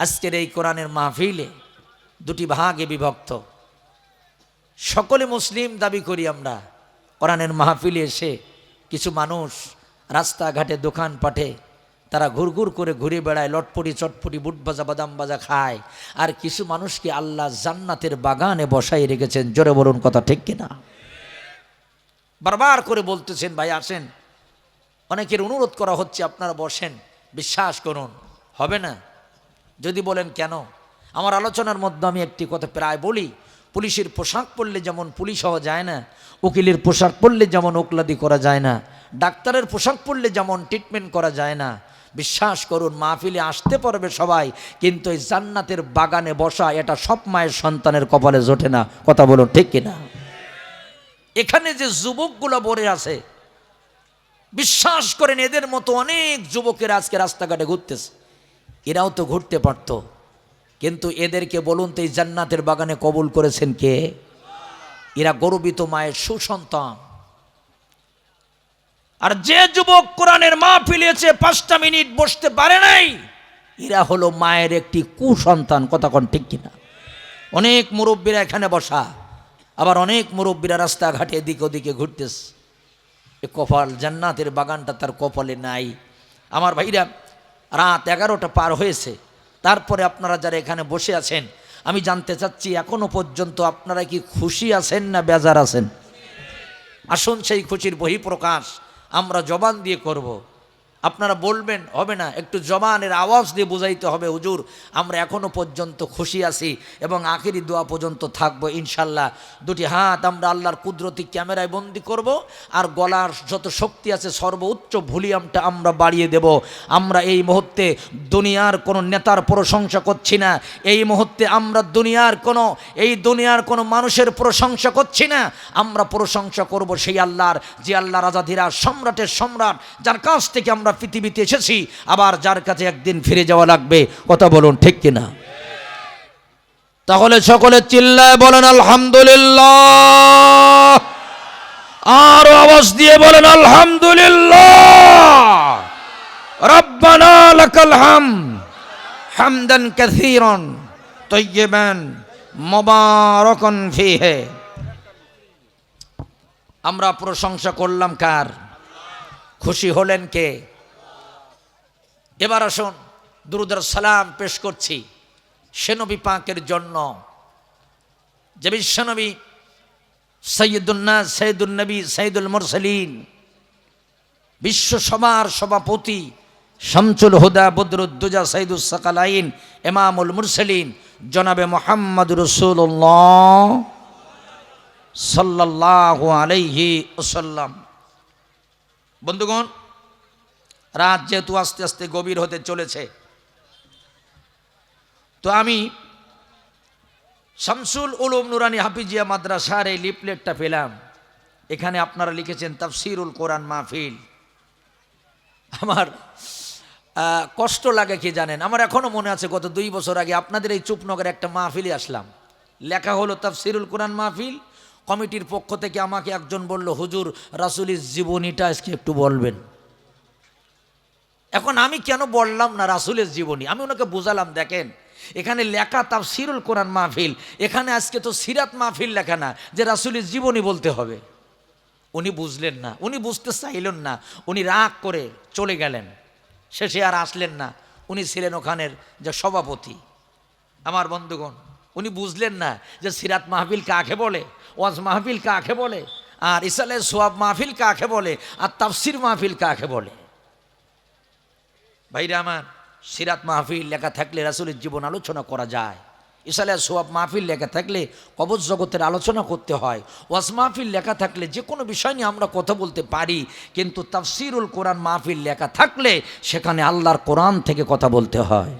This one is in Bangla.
আজকের এই কোরআনের মাহফিলে দুটি ভাগে বিভক্ত। সকলে মুসলিম দাবি করি আমরা, কোরআনের মাহফিলে এসে কিছু মানুষ রাস্তাঘাটে দোকান পাঠে তারা ঘুরঘুর করে ঘুরে বেড়ায়, লটপটি, চটপটি বুট বাজা বাদাম বাজা খায়। আর কিছু মানুষকে আল্লাহ জান্নাতের বাগানে বসাই রেখেছেন। জোরে বলুন কথা ঠিক কিনা? বারবার করে বলতেছেন, ভাই, আসেন। অনেকের অনুরোধ করা হচ্ছে, আপনারা বসেন, বিশ্বাস করুন। হবে না? যদি বলেন কেন? আমার আলোচনার মধ্যে আমি একটি কথা প্রায় বলি, পুলিশের পোশাক পরলে যেমন পুলিশ হওয়া যায় না, উকিলের পোশাক পরলে যেমন ওকলাদি করা যায় না, ডাক্তারের পোশাক পরলে যেমন ট্রিটমেন্ট করা যায় না, বিশ্বাস করুন, মাহফিলে আসতে পারবে সবাই, কিন্তু এই জান্নাতের বাগানে বসা এটা সব মায়ের সন্তানের কপালে জোটে না। কথা বলুন, ঠিক কিনা এখানে যে যুবকগুলো বরে আছে, বিশ্বাস করেন এদের মতো অনেক যুবকের আজকে রাস্তাঘাটে ঘুরতেছে। এরাও তো ঘুরতে পারতো। কিন্তু এদেরকে বলুন তো, এই জান্নাতের বাগানে কবুল করেছেন কে? এরা গর্বিত মায়ের সুসন্তান। আর যে যুবক কোরআনের মা ফিলিয়েছে পাঁচটা মিনিট বসতে পারে নাই, এরা হলো মায়ের একটি কুসন্তান। কোন ঠিক কিনা? অনেক মুরব্বীরা এখানে বসা, আবার অনেক মুরব্বীরা রাস্তাঘাটে এদিক ওদিকে ঘুরতেছে। এ কপাল জান্নাতের বাগানটা তার কপালে নাই। আমার ভাইরা রাত এগারোটা পার হয়েছে তারপরে আপনারা যারা এখানে বসে আছেন, আমি জানতে চাচ্ছি এখনও পর্যন্ত আপনারা কি খুশি আছেন না বেজার আছেন আসুন সেই খুশির বহিঃপ্রকাশ আমরা জবান দিয়ে করব। আপনারা বলবেন, হবে না। একটু জবানের আওয়াজ দিয়ে বুঝাইতে হবে, হুজুর, আমরা এখনও পর্যন্ত খুশি আছি এবং আখেরি দোয়া পর্যন্ত থাকব, ইনশাল্লাহ। দুটি হাত আমরা আল্লাহর কুদরতি ক্যামেরায় বন্দি করব আর গলার যত শক্তি আছে সর্বোচ্চ ভলিউমটা আমরা বাড়িয়ে দেব। আমরা এই মুহূর্তে দুনিয়ার কোনো নেতার প্রশংসা করছি না। এই মুহূর্তে আমরা দুনিয়ার কোনো, এই দুনিয়ার কোনো মানুষের প্রশংসা করছি না। আমরা প্রশংসা করব সেই আল্লাহর, যে আল্লাহ রাজাধীরা সম্রাটের সম্রাট, যার কাছ থেকে আমরা পৃথিবীতে এসেছি, আবার যার কাছে একদিন ফিরে যাওয়া লাগবে, কথা বলুন ঠিক কিনা? তাহলে সকলে চিল্লায় বলেন, আলহামদুলিল্লাহ। আরও আওয়াজ দিয়ে বলেন, আলহামদুলিল্লাহ। রব্বানা লাকাল হাম হামদান কাসীরান তৈয়বান মুবারাকান ফিহে। আমরা প্রশংসা করলাম কার? খুশি হলেন কে? এবার আসুন, দুরুদার সালাম পেশ করছি সেনবী পাকের জন্য। যে বিশ্বনবী সৈয়দুল্না সৈয়দুল নবী সৈয়দুল মুরসলিন, বিশ্ব সভার সভাপতি শামসুল হুদা, বদরুদ্দুজা সৈদুল সকালাইন এমামুল মুরসলিন, জনাবে মোহাম্মদ রসুল্লাহ সাল্লাহ আলাইহি ওসাল্লাম বন্ধুগণ রাত যেহেতু আস্তে আস্তে গভীর হতে চলেছে, তো আমি শামসুল উলুম নুরানি হাফিজিয়া মাদ্রাসার এই লিপলেটটা পেলাম। এখানে আপনারা লিখেছেন, তাফসিরুল কোরআন মাহফিল। আমার কষ্ট লাগে কি জানেন? আমার এখনও মনে আছে, গত দুই বছর আগে আপনাদের এই চুপনগরে একটা মাহফিলে আসলাম। লেখা হলো, তাফসিরুল কোরআন মাহফিল। কমিটির পক্ষ থেকে আমাকে একজন বলল, হুজুর, রাসুলির জীবনীটা আজকে একটু বলবেন। এখন আমি কেন বললাম না রাসুলের জীবনী? আমি ওনাকে বুঝালাম, দেখেন, এখানে লেখা তাও সিরুল কোরআন মাহফিল, এখানে আজকে তো সিরাত মাহফিল লেখা না, যে রাসুলের জীবনী বলতে হবে। উনি বুঝলেন না, উনি বুঝতে চাইলেন না, উনি রাগ করে চলে গেলেন। শেষে আর আসলেন না, উনি ছিলেন ওখানের যে সভাপতি। আমার বন্ধুগণ, উনি বুঝলেন না যে সিরাত মাহফিল কাকে বলে, ওয়াজ মাহফিল কাকে বলে, আর ইসালে সোয়াব মাহফিল কাকে বলে, আর তাফসির মাহফিল কাকে বলে। ভাইরা আমার, সিরাত মাহফিল লেখা থাকলে রাসুলের জীবন আলোচনা করা যায়। ইসালে সোয়াব মাহফিল লেখা থাকলে কবজ জগতের আলোচনা করতে হয়। ওয়াস মাহফিল লেখা থাকলে যে কোনো বিষয় নিয়ে আমরা কথা বলতে পারি, কিন্তু তাফসিরুল কোরআন মাহফিল লেখা থাকলে সেখানে আল্লাহর কোরআন থেকে কথা বলতে হয়।